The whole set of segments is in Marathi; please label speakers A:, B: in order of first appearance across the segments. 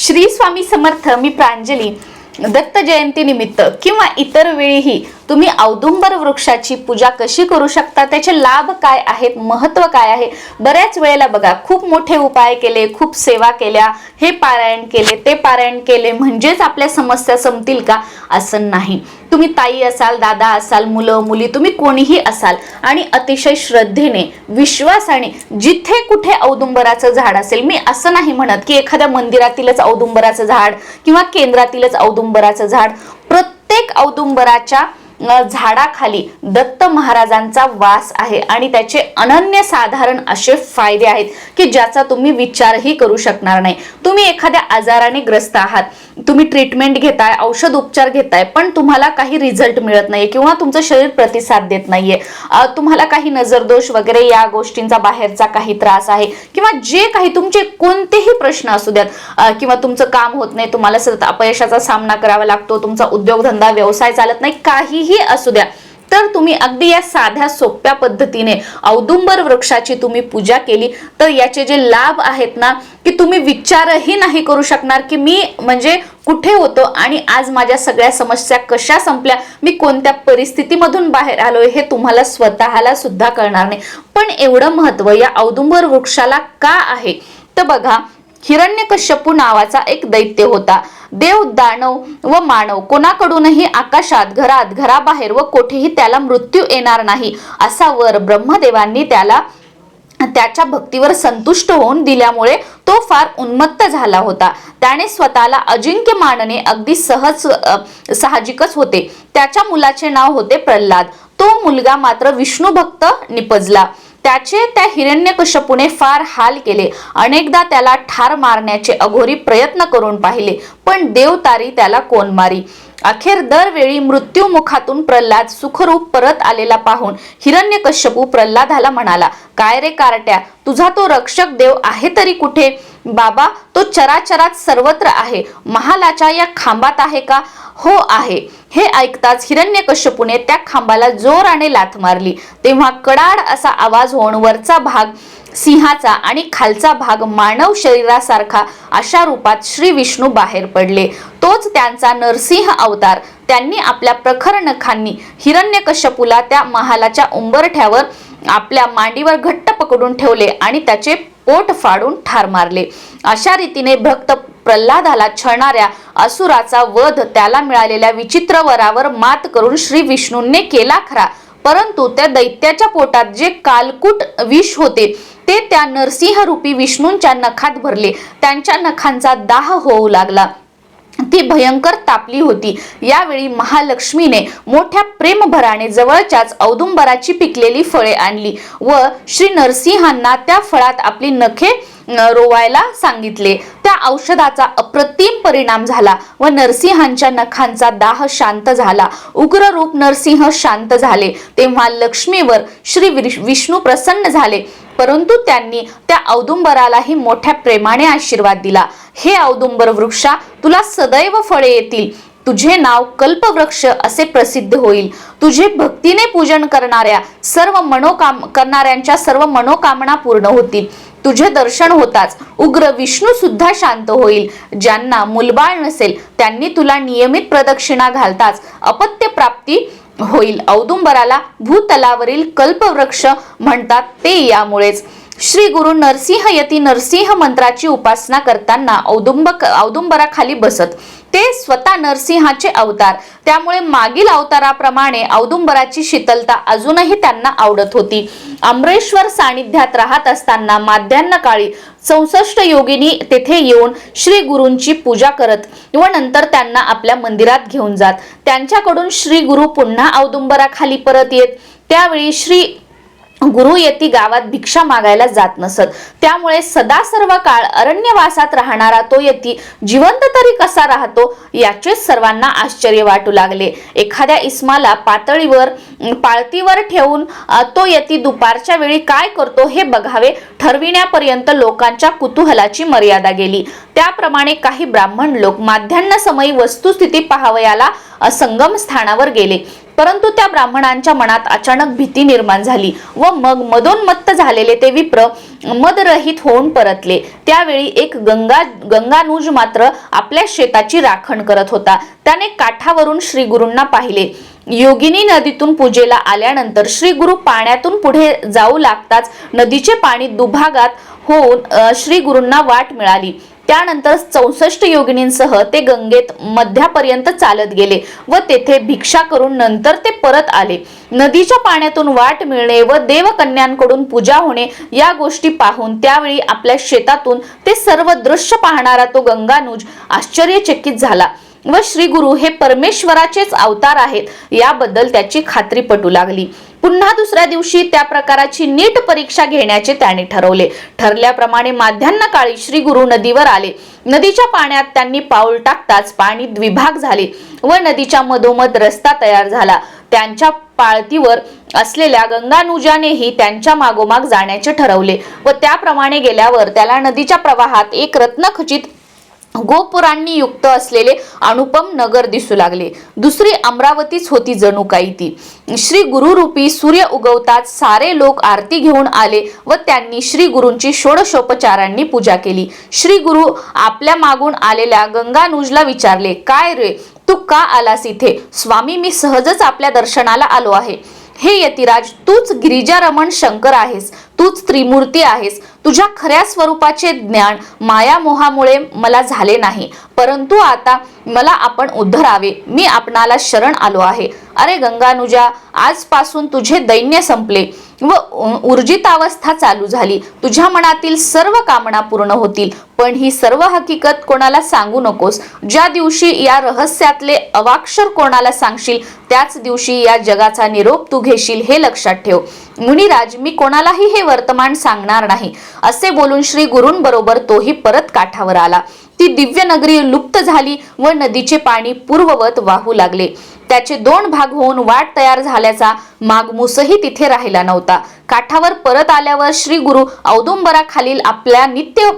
A: श्री स्वामी समर्थ मी प्रांजली दत्त जयंती निमित्त किंवा इतर वेळीही तुम्ही औदुंबर वृक्षाची पूजा कशी करू शकता? त्याचे लाभ काय आहेत? महत्त्व काय आहे? बऱ्याच वेळेला बघा खूप मोठे उपाय केले खूप सेवा केल्या हे पारायण केले ते पारायण केले म्हणजेच आपल्या समस्या संपतील का? असं नाही. तुम्ही ताई असाल दादा असाल मुलं मुली तुम्ही कोणीही असाल आणि अतिशय श्रद्धेने विश्वासाने जिथे कुठे औदुंबराचं झाड असेल मी असं नाही म्हणत की एखाद्या मंदिरातीलच औदुंबराचं झाड किंवा केंद्रातीलच औदुंबराचं झाड प्रत्येक औदुंबराच्या झाडाखाली दत्त महाराजांचा वास आहे आणि त्याचे अनन्य साधारण असे फायदे आहेत की ज्याचा तुम्ही विचारही करू शकणार नाही. तुम्ही एखाद्या आजाराने ग्रस्त आहात. तुम्ही ट्रीटमेंट घेताय औषध उपचार घेताय पण तुम्हाला काही रिझल्ट मिळत नाहीये किंवा तुमचं शरीर प्रतिसाद देत नाहीये. तुम्हाला काही नजरदोष वगैरे या गोष्टींचा बाहेरचा काही त्रास आहे किंवा जे काही तुमचे कोणतेही प्रश्न असू द्यात किंवा तुमचं काम होत नाही तुम्हाला सतत अपयशाचा सामना करावा लागतो तुमचा उद्योगधंदा व्यवसाय चालत नाही काहीही असू द्या तर तुम्ही अगदी या साध्या सोप्या पद्धतीने औदुंबर वृक्षाची तुम्ही पूजा केली. तर याचे जे लाभ आहेत ना की तुम्ही विचारही नाही करू शकणार की मी म्हणजे कुठे होतो आणि आज माझ्या सगळ्या समस्या कशा संपल्या मी कोणत्या परिस्थितीमधून बाहेर आलोय हे तुम्हाला स्वतःला सुद्धा कळणार नाही. पण एवढं महत्त्व या औदुंबर वृक्षाला का आहे? तर बघा हिरण्यकश्यपू नावाचा एक दैत्य होता. देव दानव व मानव कोणाकडूनही आकाशात घरात घराबाहेर व कोठेही त्याला मृत्यू येणार नाही असा वर ब्रह्मदेवांनी त्याला त्याच्या भक्तीवर संतुष्ट होऊन दिल्यामुळे तो फार उन्मत्त झाला होता. त्याने स्वतःला अजिंक्य मानणे अगदी सहज साहजिकच होते. त्याच्या मुलाचे नाव होते प्रल्हाद. तो मुलगा मात्र विष्णू भक्त निपजला. त्याचे त्या हिरण्यकश्यपूने फार हाल केले. अनेकदा त्याला ठार मारण्याचे अघोरी प्रयत्न करून पाहिले पण देवतारी त्याला कोण मारी? अखेर दरवेळी मृत्यूमुखातून प्रल्हाद सुखरूप परत आलेला पाहून हिरण्यकश्यपू प्रल्हादाला म्हणाला काय रे कारट्या? तुझा तो रक्षक देव आहे तरी कुठे? बाबा तो चराचरात सर्वत्र आहे. महालाच्या या खांबात आहे का? हो आहे. हे ऐकताच हिरण्यकश्यपूने त्या खांबाला जोराने लाथ मारली. तेव्हा कडाड असा आवाज होऊन वरचा भाग सिंहाचा आणि खालचा भाग मानव शरीरासारखा अशा रूपात श्री विष्णू बाहेर पडले. तोच त्यांचा नरसिंह अवतार. त्यांनी आपल्या प्रखर नखांनी हिरण्यकश्यपूला त्या महालाच्या उंबरठ्यावर आपल्या मांडीवर घट्ट पकडून ठेवले आणि त्याचे पोट फाडून ठार मारले. अशा रीतीने भक्त प्रल्हादाला छळणाऱ्या असुराचा वध त्याला मिळालेल्या विचित्र वरावर मात करून श्री विष्णूंनी केला खरा. परंतु त्या दैत्याच्या पोटात जे कालकूट विष होते ते त्या नरसिंह रूपी विष्णूंच्या नखात भरले. त्यांच्या नखांचा दाह होऊ लागला. ती भयंकर तापली होती. यावेळी महालक्ष्मीने मोठ्या प्रेमभराने जवळच्याच औदुंबराची पिकलेली फळे आणली व श्री नरसिंहांना त्या फळात आपली नखे रोवायला सांगितले. त्या औषधाचा अप्रतिम परिणाम झाला व नरसिंहांच्या नखांचा दाह शांत झाला. उग्र रूप नरसिंह शांत झाले. तेव्हा लक्ष्मीवर श्री विष- विष्णू प्रसन्न झाले. परंतु त्यांनी त्या औदुंबरालाही मोठ्या प्रेमाने आशीर्वाद दिला. हे औदुंबर वृक्षा तुला सदैव फळे येतील. तुझे नाव कल्पवृक्ष असे प्रसिद्ध होईल. तुझे भक्तीने पूजन करणाऱ्या सर्व मनोकाम करणाऱ्यांच्या सर्व मनोकामना पूर्ण होतील. तुझे दर्शन होताच. उग्र विष्णू सुद्धा शांत होईल. ज्यांना मुलबाळ नसेल त्यांनी तुला नियमित प्रदक्षिणा घालताच. अपत्य प्राप्ती होईल. औदुंबराला भूतलावरील कल्पवृक्ष म्हणतात ते यामुळेच. श्री गुरु नरसिंह यती नरसिंह मंत्राची उपासना करताना औदुंबक औदुंबराखाली बसत. ते स्वतः नरसिंहाचे अवतार. त्यामुळे मागील अवताराप्रमाणे औदुंबराची शीतलता अजूनही त्यांना आवडत होती. अमरेश्वर सानिध्यात राहत असताना माध्यान्ह काळी चौसष्ट योगिनी तेथे येऊन श्री गुरूंची पूजा करत व नंतर त्यांना आपल्या मंदिरात घेऊन जात. त्यांच्याकडून श्री गुरु पुन्हा औदुंबराखाली परत येत. त्यावेळी श्री गुरु येती गावात भिक्षा मागायला जात नसत. त्यामुळे सदा सर्व काळ अरण्यवासात राहणारा तो येती जिवंत तरी कसा राहतो याचे सर्वांना आश्चर्य वाटू लागले. एखाद्या इस्माला पातळीवर पाळतीवर ठेवून तो यती दुपारच्या वेळी काय करतो हे बघावे ठरविण्यापर्यंत लोकांच्या कुतूहलाची मर्यादा गेली. त्याप्रमाणे काही ब्राह्मण लोक माध्यान्ह समयी वस्तुस्थिती पाहावयाला संगम स्थानावर गेले. परंतु त्या ब्राह्मणांच्या मनात अचानक भीती निर्माण झाली व मग मदोन्मत्त झालेले ते विप्र मदरहित होऊन परतले. त्यावेळी एक गंगा गंगानुज मात्र आपल्या शेताची राखण करत होता. त्याने काठावरून श्री गुरूंना पाहिले. योगिनी नदीतून पूजेला आल्यानंतर श्री गुरु पाण्यातून पुढे जाऊ लागताच नदीचे पाणी दुभागात होऊन श्री गुरूंना वाट मिळाली. त्यानंतर चौसष्ट योगिनींसह ते गंगेत मध्यापर्यंत चालत गेले व तेथे भिक्षा करून नंतर ते परत आले. नदीच्या पाण्यातून वाट मिळणे व देवकन्यांकडून पूजा होणे या गोष्टी पाहून त्यावेळी आपल्या शेतातून ते सर्व दृश्य पाहणारा तो गंगानुज आश्चर्यचकित झाला. व श्री गुरु हे परमेश्वराचेच अवतार आहेत. याबद्दल त्याची खात्री पटू लागली. पुन्हा दुसऱ्या दिवशी त्या प्रकाराची नीट परीक्षा घेण्याचे त्याने ठरवले. ठरल्याप्रमाणे माध्यान्ह काळी श्री गुरु नदीवर आले. नदीच्या पाण्यात त्यांनी पाऊल टाकताच पाणी द्विभाग झाले व नदीच्या मधोमध रस्ता तयार झाला. त्यांच्या पाळतीवर असलेल्या गंगानुजानेही त्यांच्या मागोमाग जाण्याचे ठरवले व त्याप्रमाणे गेल्यावर त्याला नदीच्या प्रवाहात एक रत्नखचित गोपुरांनी युक्त असलेले अनुपम नगर दिसू लागले. दुसरी अमरावतीच होती जणू काही ती. श्री गुरुरूपी सूर्य उगवताच सारे लोक आरती घेऊन आले व त्यांनी श्री गुरूंची षोडशोपचारांनी पूजा केली. श्री गुरु आपल्या मागून आलेल्या गंगानुजला विचारले काय रे? तू का आलास इथे? स्वामी मी सहजच आपल्या दर्शनाला आलो आहे. हे यतिराज तूच गिरिजारमण शंकर आहेस. तूच त्रिमूर्ती आहेस. तुझ्या खऱ्या स्वरूपाचे ज्ञान मायामोहामुळे मला झाले नाही. परंतु आता मला आपण उद्धरावे. मी आपणाला शरण आलो आहे. अरे गंगानुजा आजपासून तुझे दैन्य संपले व ऊर्जितावस्था चालू झाली. तुझ्या मनातील सर्व कामना पूर्ण होतील. पण ही सर्व हकीकत कोणाला सांगू नकोस. ज्या दिवशी या रहस्यातले अवाक्षर कोणाला सांगशील त्याच दिवशी या जगाचा निरोप तू घेशील हे लक्षात ठेव. मुनिराज मी कोणालाही हे वर्तमान सांगणार नाही. असे बोलून श्री गुरूंबरोबर तोही परत काठावर आला. ती दिव्य नगरी लुप्त झाली व नदीचे पाणी पूर्ववत वाहू लागले. त्याचे दोन भाग होऊन वाट तयार झाल्याचा मागमूसही तिथे राहिला नव्हता. काठावर परत आल्यावर श्री गुरु औदुंबराखालील आपल्या नित्य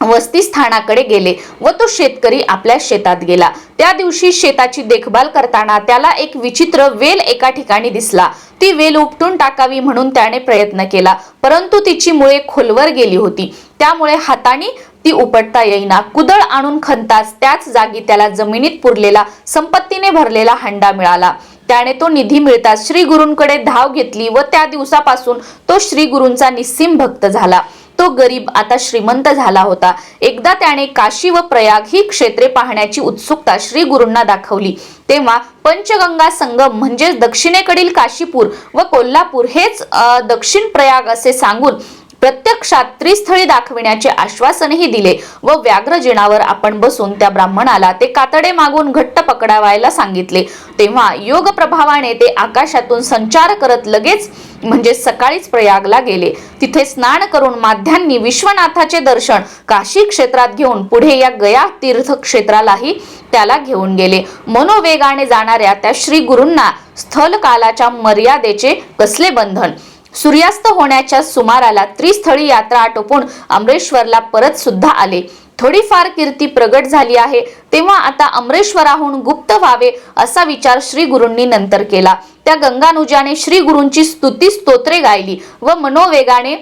A: वस्तीस्थानाकडे गेले व तो शेतकरी आपल्या शेतात गेला. त्या दिवशी शेताची देखभाल करताना त्याला एक विचित्र वेल एका ठिकाणी दिसला. ती वेल उपटून टाकावी म्हणून त्याने प्रयत्न केला परंतु तिची मुळे खोलवर गेली होती. त्यामुळे हाताने ती उपटता येईना. कुदळ आणून खणताच त्याच जागी त्याला जमिनीत पुरलेला संपत्तीने भरलेला हंडा मिळाला. त्याने तो निधी मिळताच श्री गुरूंकडे धाव घेतली व त्या दिवसापासून तो श्री गुरूंचा निस्सीम भक्त झाला. तो गरीब आता श्रीमंत झाला होता. एकदा त्याने काशी व प्रयाग ही क्षेत्रे पाहण्याची उत्सुकता श्री गुरूंना दाखवली. तेव्हा पंचगंगा संगम म्हणजे दक्षिणेकडील काशीपूर व कोल्हापूर हेच दक्षिण प्रयाग असे सांगून प्रत्यक्षात त्रिस्थळी दाखविण्याचे आश्वासनही दिले व व्याघ्रजिणावर आपण बसून त्या ब्राह्मणाला ते कातडे मागून घट्ट पकडावायला सांगितले. तेव्हा योग प्रभावाने ते आकाशातून संचार करत लगेच म्हणजे सकाळीच प्रयागला गेले. तिथे स्नान करून माध्यांनी विश्वनाथाचे दर्शन काशी क्षेत्रात घेऊन पुढे या गया तीर्थ क्षेत्रालाही त्याला घेऊन गेले. मनोवेगाने जाणाऱ्या त्या श्री गुरूंना स्थल कालाच्या मर्यादेचे कसले बंधन? सूर्यास्त होण्याच्या सुमाराला त्रिस्थळी यात्रा आटोपून अमरेश्वरला परत सुद्धा आले. थोडीफार कीर्ती प्रगट झाली आहे. तेव्हा आता अमरेश्वराहून गुप्त व्हावे असा विचार श्री गुरूंनी नंतर केला. त्या गंगानुजाने श्री गुरूंची स्तुती स्तोत्रे गायली व मनोवेगाने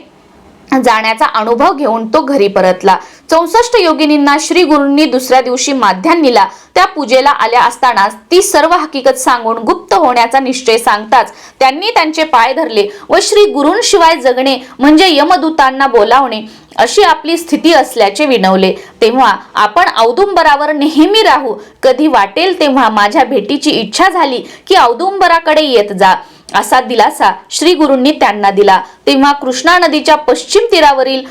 A: जाण्याचा अनुभव घेऊन तो घरी परतला. चौसष्ट योगिनींना श्री गुरूंनी दुसऱ्या दिवशी माध्यान्नीला त्या पूजेला आल्या असताना ती सर्व हकीकत सांगून गुप्त होण्याचा निश्चय सांगताच त्यांनी त्यांचे पाय धरले व श्री गुरूंशिवाय जगणे म्हणजे यमदूतांना बोलावणे अशी आपली स्थिती असल्याचे विनवले. तेव्हा आपण औदुंबरावर नेहमी राहू. कधी वाटेल तेव्हा माझ्या भेटीची इच्छा झाली की औदुंबराकडे येत जा. असा दिलासा श्री गुरूंनी त्यांना दिला. तेव्हा कृष्णा नदीच्या पश्चिम तीरावरील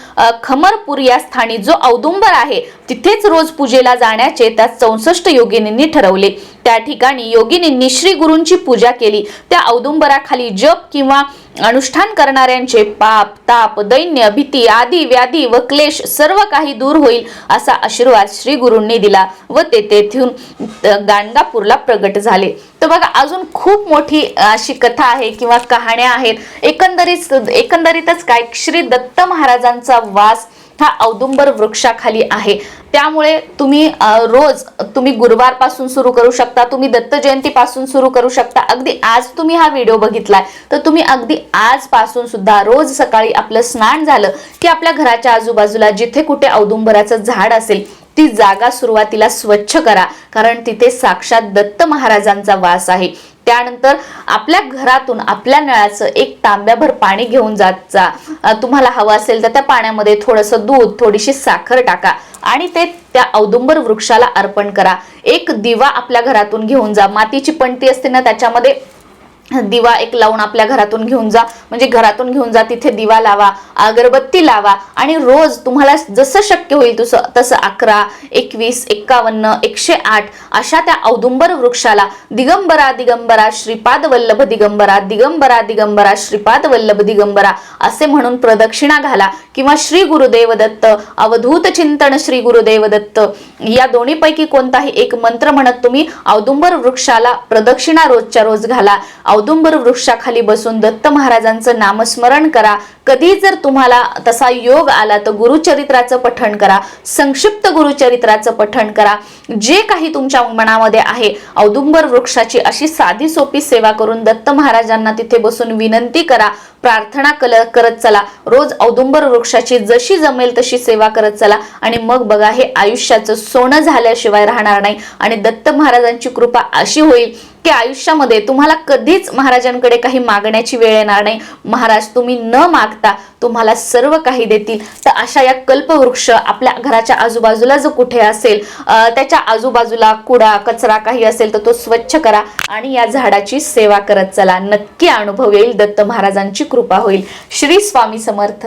A: खमरपूर या स्थानी जो औदुंबर आहे तिथेच रोज पूजेला जाण्याचे त्या चौसष्ट योगिनींनी ठरवले. त्या ठिकाणी योगिनींनी श्री गुरूंची पूजा केली. त्या औदुंबराखाली जप किंवा अनुष्ठान करणाऱ्यांचे पाप ताप दैन्य भीती आदी व्याधी व क्लेश सर्व काही दूर होईल असा आशीर्वाद श्री गुरूंनी दिला व ते तेथून गाणगापूरला प्रगट झाले. तर बघा अजून खूप मोठी अशी कथा आहे किंवा कहाण्या आहेत एकंदरीत एकंदरीतच काय? श्री दत्त महाराजांचा वास हा औदुंबर वृक्षाखाली आहे. त्यामुळे तुम्ही रोज तुम्ही गुरुवारपासून सुरू करू शकता तुम्ही दत्त जयंती पासून सुरू करू शकता. अगदी आज तुम्ही हा व्हिडिओ बघितलाय तर तुम्ही अगदी आजपासून सुद्धा रोज सकाळी आपलं स्नान झालं की आपल्या घराच्या आजूबाजूला जिथे कुठे औदुंबराचं झाड असेल ती जागा सुरुवातीला स्वच्छ करा. कारण तिथे साक्षात दत्त महाराजांचा वास आहे. त्यानंतर आपल्या घरातून आपल्या नळाचं एक तांब्याभर पाणी घेऊन जात जा. तुम्हाला हवं असेल तर त्या पाण्यामध्ये थोडंसं दूध थोडीशी साखर टाका आणि ते त्या औदुंबर वृक्षाला अर्पण करा. एक दिवा आपल्या घरातून घेऊन जा. मातीची पणती असते ना त्याच्यामध्ये दिवा एक लावून आपल्या घरातून घेऊन जा. म्हणजे घरातून घेऊन जा तिथे दिवा लावा अगरबत्ती लावा आणि रोज तुम्हाला जसं शक्य होईल तसं तसं अकरा एकवीस एक्कावन्न एकशे आठ अशा त्या औदुंबर वृक्षाला दिगंबरा दिगंबरा श्रीपाद वल्लभ दिगंबरा दिगंबरा दिगंबरा श्रीपाद वल्लभ दिगंबरा असे म्हणून प्रदक्षिणा घाला किंवा श्री गुरुदेव दत्त अवधूत चिंतन श्री गुरुदेव दत्त या दोन्हीपैकी कोणताही एक मंत्र म्हणत तुम्ही औदुंबर वृक्षाला प्रदक्षिणा रोजच्या रोज घाला. औदुंबर वृक्षाखाली बसून दत्त महाराजांचं नामस्मरण करा. कधी जर तुम्हाला तसा योग आला तर गुरुचरित्राचं पठण करा. संक्षिप्त गुरुचरित्राचं पठण करा. जे काही तुमच्या मनामध्ये आहे औदुंबर वृक्षाची अशी साधी सोपी सेवा करून दत्त महाराजांना तिथे बसून विनंती करा. प्रार्थना कल करत चला. रोज औदुंबर वृक्षाची जशी जमेल तशी सेवा करत चला. आणि मग बघा हे आयुष्याचं सोनं झाल्याशिवाय राहणार नाही. आणि दत्त महाराजांची कृपा अशी होईल की आयुष्यामध्ये तुम्हाला कधीच महाराजांकडे काही मागण्याची वेळ येणार नाही. महाराज तुम्ही न मागता तुम्हाला सर्व काही देतील. तर अशा या कल्पवृक्ष आपल्या घराच्या आजूबाजूला जो कुठे असेल त्याच्या आजूबाजूला कुडा कचरा काही असेल तर तो स्वच्छ करा. आणि या झाडाची सेवा करत चला. नक्की अनुभव येईल दत्त महाराजांची कृपा होईल. श्री स्वामी समर्थ.